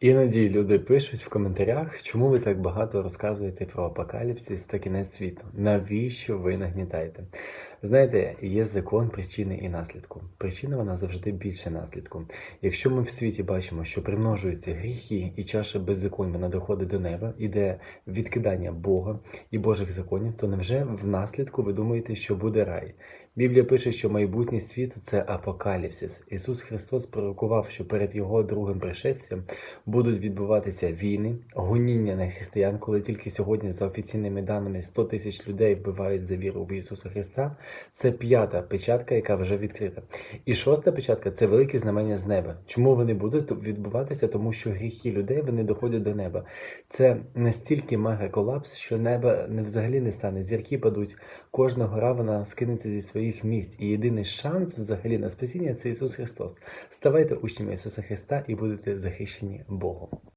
Іноді люди пишуть в коментарях, чому ви так багато розказуєте про апокаліпсис та кінець світу. Навіщо ви нагнітаєте? Знаєте, є закон причини і наслідку. Причина вона завжди більше наслідку. Якщо ми в світі бачимо, що примножуються гріхи і чаша беззаконь вона доходить до неба, іде відкидання Бога і Божих законів, то невже в наслідку ви думаєте, що буде рай? Біблія пише, що майбутнє світу це апокаліпсис. Ісус Христос пророкував, що перед Його другим пришестям будуть відбуватися війни, гоніння на християн, коли тільки сьогодні, за офіційними даними, 100 тисяч людей вбивають за віру в Ісуса Христа. Це п'ята печатка, яка вже відкрита. І шоста печатка це великі знамення з неба. Чому вони будуть відбуватися? Тому що гріхи людей вони доходять до неба. Це настільки мега колапс, що неба не взагалі не стане. Зірки падуть, кожна гора вона скинеться зі своїх місць. І єдиний шанс взагалі на спасіння це Ісус Христос. Ставайте учнями Ісуса Христа і будете захищені Богом.